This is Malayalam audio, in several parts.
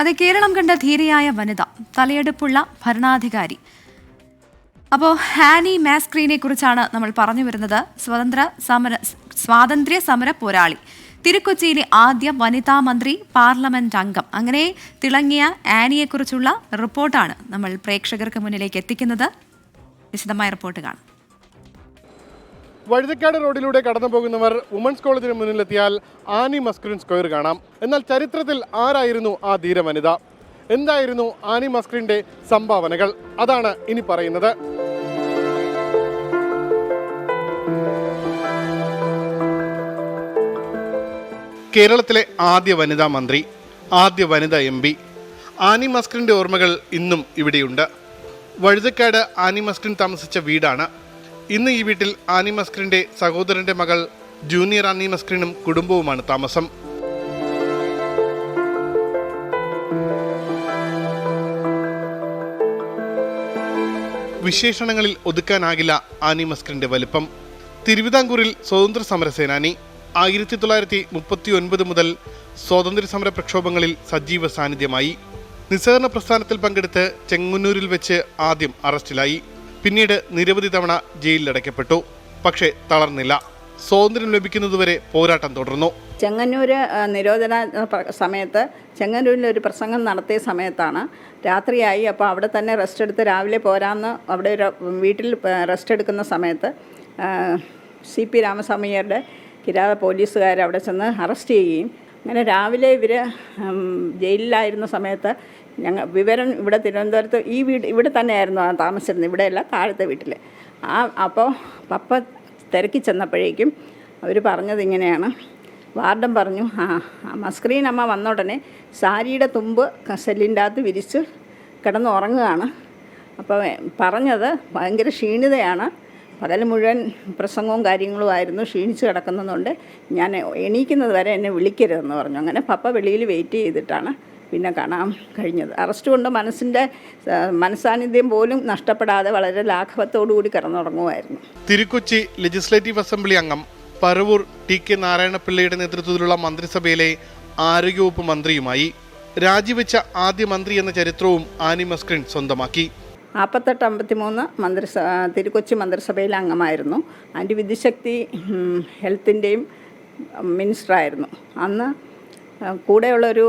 അതെ കേരളം കണ്ട ധീരയായ വനിത തലയെടുപ്പുള്ള ഭരണാധികാരി. അപ്പോൾ ഹാനി മാസ്ക്രീനെ കുറിച്ചാണ് നമ്മൾ പറഞ്ഞു വരുന്നത്. സ്വതന്ത്ര സമര സ്വാതന്ത്ര്യ സമര പോരാളി. തിരുക്കൊച്ചിയിലെ ആദ്യ വനിതാ മന്ത്രി പാർലമെന്റ് അംഗം. അങ്ങനെ തിളങ്ങിയ ആനിയെക്കുറിച്ചുള്ള റിപ്പോർട്ടാണ് നമ്മൾ പ്രേക്ഷകർക്ക് മുന്നിലേക്ക് എത്തിക്കുന്നത്. വിശദമായ റിപ്പോർട്ട് കാണാം. വഴുതക്കാട് റോഡിലൂടെ കടന്നു പോകുന്നവർ വുമൻസ് കോളേജിന് മുന്നിലെത്തിയാൽ ആനി മസ്ക്രിൻ സ്ക്വയർ കാണാം. എന്നാൽ ചരിത്രത്തിൽ ആരായിരുന്നു ആ ധീര വനിത എന്തായിരുന്നു ആനി മസ്ക്രിന്റെ സംഭാവനകൾ? അതാണ് ഇനി പറയുന്നത്. കേരളത്തിലെ ആദ്യ വനിതാ മന്ത്രി ആദ്യ വനിതാ എം പി. ആനി മസ്ക്രിന്റെ ഓർമ്മകൾ ഇന്നും ഇവിടെയുണ്ട്. വഴുതക്കാട് ആനി മസ്ക്രിൻ താമസിച്ച വീടാണ് ഇന്ന് ഈ വീട്ടിൽ ആനി മസ്ക്രിന്റെ സഹോദരന്റെ മകൾ ജൂനിയർ ആനി മസ്ക്രിനും കുടുംബവുമാണ് താമസം. വിശേഷണങ്ങളിൽ ഒതുക്കാനാകില്ല ആനി മസ്ക്രിന്റെ വലിപ്പം. തിരുവിതാംകൂറിൽ സ്വതന്ത്ര സമരസേനാനി ആയിരത്തി തൊള്ളായിരത്തി മുപ്പത്തി ഒൻപത് മുതൽ സ്വാതന്ത്ര്യ സമര പ്രക്ഷോഭങ്ങളിൽ സജീവ സാന്നിധ്യമായി. നിസ്സഹകരണ പ്രസ്ഥാനത്തിൽ പങ്കെടുത്ത് ചെങ്ങന്നൂരിൽ വെച്ച് ആദ്യം അറസ്റ്റിലായി. പിന്നീട് നിരവധി തവണ ജയിലിലടയ്ക്കപ്പെട്ടു. പക്ഷേ തളർന്നില്ല. സ്വാതന്ത്ര്യം ലഭിക്കുന്നതുവരെ പോരാട്ടം തുടർന്നു. ചെങ്ങന്നൂര് നിരോധന സമയത്ത് ചെങ്ങന്നൂരിൽ ഒരു പ്രസംഗം നടത്തിയ സമയത്താണ് രാത്രിയായി. അപ്പോൾ അവിടെ തന്നെ റെസ്റ്റ് എടുത്ത് രാവിലെ പോരാന്ന് അവിടെ ഒരു വീട്ടിൽ റെസ്റ്റ് എടുക്കുന്ന സമയത്ത് സി പി രാമസ്വാമിയരുടെ കിരാത പോലീസുകാർ അവിടെ ചെന്ന് അറസ്റ്റ് ചെയ്യുകയും അങ്ങനെ രാവിലെ ഇവർ ജയിലിലായിരുന്ന സമയത്ത് ഞങ്ങൾ വിവരം ഇവിടെ തിരുവനന്തപുരത്ത് ഈ വീട് ഇവിടെ തന്നെയായിരുന്നു ആ താമസിച്ചിരുന്നത്. ഇവിടെയല്ല താഴത്തെ വീട്ടിൽ ആ അപ്പോൾ പപ്പ തിരക്കി ചെന്നപ്പോഴേക്കും അവർ പറഞ്ഞത് ഇങ്ങനെയാണ്. വാർഡം പറഞ്ഞു ആ മസ്ക്രീൻ അമ്മ വന്ന ഉടനെ സാരിയുടെ തുമ്പ് കസലിന്റെ അകത്ത് വിരിച്ച് കിടന്ന് ഉറങ്ങുകയാണ്. അപ്പോൾ പറഞ്ഞത് ഭയങ്കര ക്ഷീണിതയാണ്. പകൽ മുഴുവൻ പ്രസംഗവും കാര്യങ്ങളും ആയിരുന്നു ക്ഷീണിച്ച് കിടക്കുന്നതുകൊണ്ട് ഞാൻ എണീക്കുന്നത് വരെ എന്നെ വിളിക്കരുതെന്ന് പറഞ്ഞു. അങ്ങനെ പപ്പ വെളിയിൽ വെയിറ്റ് ചെയ്തിട്ടാണ് പിന്നെ കാണാൻ കഴിഞ്ഞത്. അറസ്റ്റ് കൊണ്ട് മനസ്സിന്റെ മനസാന്നിധ്യം മനസ്സാന്നിധ്യം പോലും നഷ്ടപ്പെടാതെ വളരെ ലാഘവത്തോടു കൂടി കിടന്നുറങ്ങുമായിരുന്നു. തിരുക്കൊച്ചി ലെജിസ്ലേറ്റീവ് അസംബ്ലി അംഗം പരവൂർ ടി കെ നാരായണപിള്ളയുടെ നേതൃത്വത്തിലുള്ള മന്ത്രിസഭയിലെ ആരോഗ്യവകുപ്പ് മന്ത്രിയുമായി രാജിവെച്ച ആദ്യ മന്ത്രി എന്ന ചരിത്രവും ആനി മസ്ക്രിൻ സ്വന്തമാക്കി. നാൽപ്പത്തെട്ട് അമ്പത്തിമൂന്ന് മന്ത്രിസ തിരുക്കൊച്ചി മന്ത്രിസഭയിലെ അംഗമായിരുന്നു. ആന്റി വിദ്യശക്തി ഉം, ഹെൽത്തിന്റെയും മിനിസ്റ്ററായിരുന്നു. അന്ന് കൂടെയുള്ളൊരു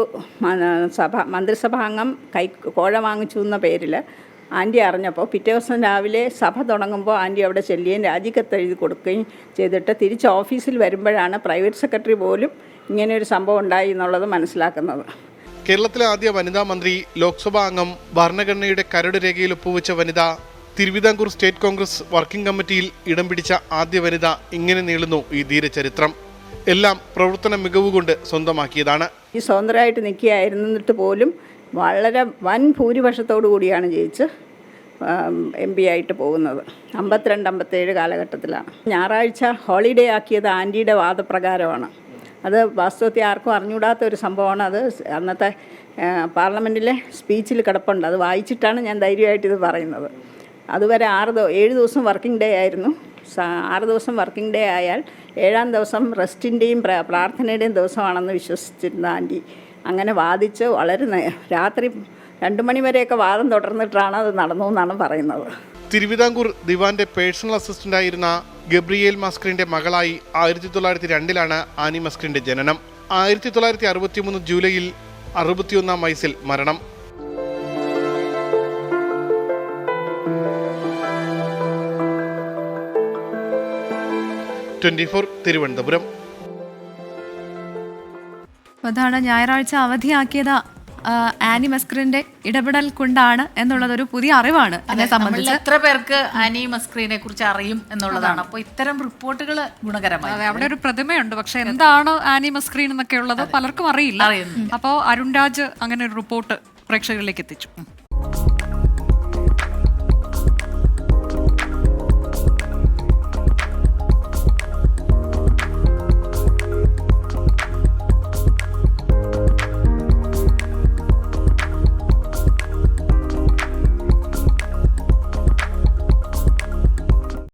സഭ മന്ത്രിസഭാംഗം കൈ കോഴ വാങ്ങിച്ചു എന്ന പേരിൽ ആന്റി അറിഞ്ഞപ്പോൾ പിറ്റേ ദിവസം രാവിലെ സഭ തുടങ്ങുമ്പോൾ ആന്റി അവിടെ ചെല്ലുകയും രാജിക്കത്ത് എഴുതി കൊടുക്കുകയും ചെയ്തിട്ട് തിരിച്ച് ഓഫീസിൽ വരുമ്പോഴാണ് പ്രൈവറ്റ് സെക്രട്ടറി പോലും ഇങ്ങനെ ഒരു സംഭവം ഉണ്ടായി എന്നുള്ളത് മനസ്സിലാക്കുന്നത്. കേരളത്തിലെ ആദ്യ വനിതാ മന്ത്രി ലോക്സഭാ അംഗം ഭരണഘടനയുടെ കരട് രേഖയിൽ ഒപ്പുവെച്ച വനിത തിരുവിതാംകൂർ സ്റ്റേറ്റ് കോൺഗ്രസ് വർക്കിംഗ് കമ്മിറ്റിയിൽ ഇടം പിടിച്ച ആദ്യ വനിത ഇങ്ങനെ നീളുന്നു ഈ ധീരചരിത്രം. എല്ലാം പ്രവർത്തന മികവ് കൊണ്ട് സ്വന്തമാക്കിയതാണ്. ഈ സ്വതന്ത്രമായിട്ട് നിൽക്കുകയായിരുന്നിട്ട് പോലും വളരെ വൻ ഭൂരിപക്ഷത്തോടു കൂടിയാണ് ജയിച്ച് എം പി ആയിട്ട് പോകുന്നത്. അമ്പത്തിരണ്ട് അമ്പത്തേഴ് കാലഘട്ടത്തിലാണ്. ഞായറാഴ്ച ഹോളിഡേ ആക്കിയത് ആന്റിയുടെ വാദപ്രകാരമാണ്. അത് വാസ്തവത്തിൽ ആർക്കും അറിഞ്ഞൂടാത്ത ഒരു സംഭവമാണ്. അത് അന്നത്തെ പാർലമെന്റിലെ സ്പീച്ചിൽ കിടപ്പുണ്ട്. അത് വായിച്ചിട്ടാണ് ഞാൻ ധൈര്യമായിട്ട് ഇത് പറയുന്നത്. അതുവരെ ആറ് ഏഴ് ദിവസം വർക്കിംഗ് ഡേ ആയിരുന്നു. ആറ് ദിവസം വർക്കിംഗ് ഡേ ആയാൽ ഏഴാം ദിവസം റെസ്റ്റിന്റെയും പ്ര- പ്രാർത്ഥനയുടെയും ദിവസമാണെന്ന് വിശ്വസിച്ചിരുന്ന ആന്റി. അങ്ങനെ വാദിച്ച് വളരെ രാത്രി രണ്ടു മണിവരെയൊക്കെ വാദം തുടർന്നിട്ടാണ് അത് നടന്നു എന്നാണ് പറയുന്നത്. തിരുവിതാംകൂർ ദിവാന്റെ പേഴ്സണൽ അസിസ്റ്റന്റ് ആയിരുന്ന ഗബ്രിയേൽ മസ്ക്രിന്റെ മകളായി ആയിരത്തി തൊള്ളായിരത്തി രണ്ടിലാണ് ആനി മസ്ക്രിന്റെ ജനനം. ആയിരത്തി തൊള്ളായിരത്തി അറുപത്തി മൂന്ന് ജൂലൈയിൽ അറുപത്തിയൊന്നാം വയസ്സിൽ മരണം. Twenty four Thiruvananthapuram. അതാണ് ഞായറാഴ്ച അവധിയാക്കിയത് ആനി മസ്ക്രീന്റെ ഇടപെടൽ കൊണ്ടാണ് എന്നുള്ളത് ഒരു പുതിയ അറിവാണ് എന്നെ സംബന്ധിച്ച്. എത്ര പേർക്ക് ആനി മസ്ക്രീനെ കുറിച്ച് അറിയും എന്നുള്ളതാണ്. അപ്പോൾ ഇത്തരം റിപ്പോർട്ടുകൾ ഗുണകരമാണ് അവിടെ ഒരു പ്രതിമയുണ്ട്. പക്ഷെ എന്താണ് ആനി മസ്ക്രീൻ എന്നൊക്കെ ഉള്ളത് പലർക്കും അറിയില്ല. അപ്പോ അപ്പോൾ അരുൺ രാജ് അങ്ങനെ ഒരു റിപ്പോർട്ട് പ്രേക്ഷകരിലേക്ക് എത്തിച്ചു.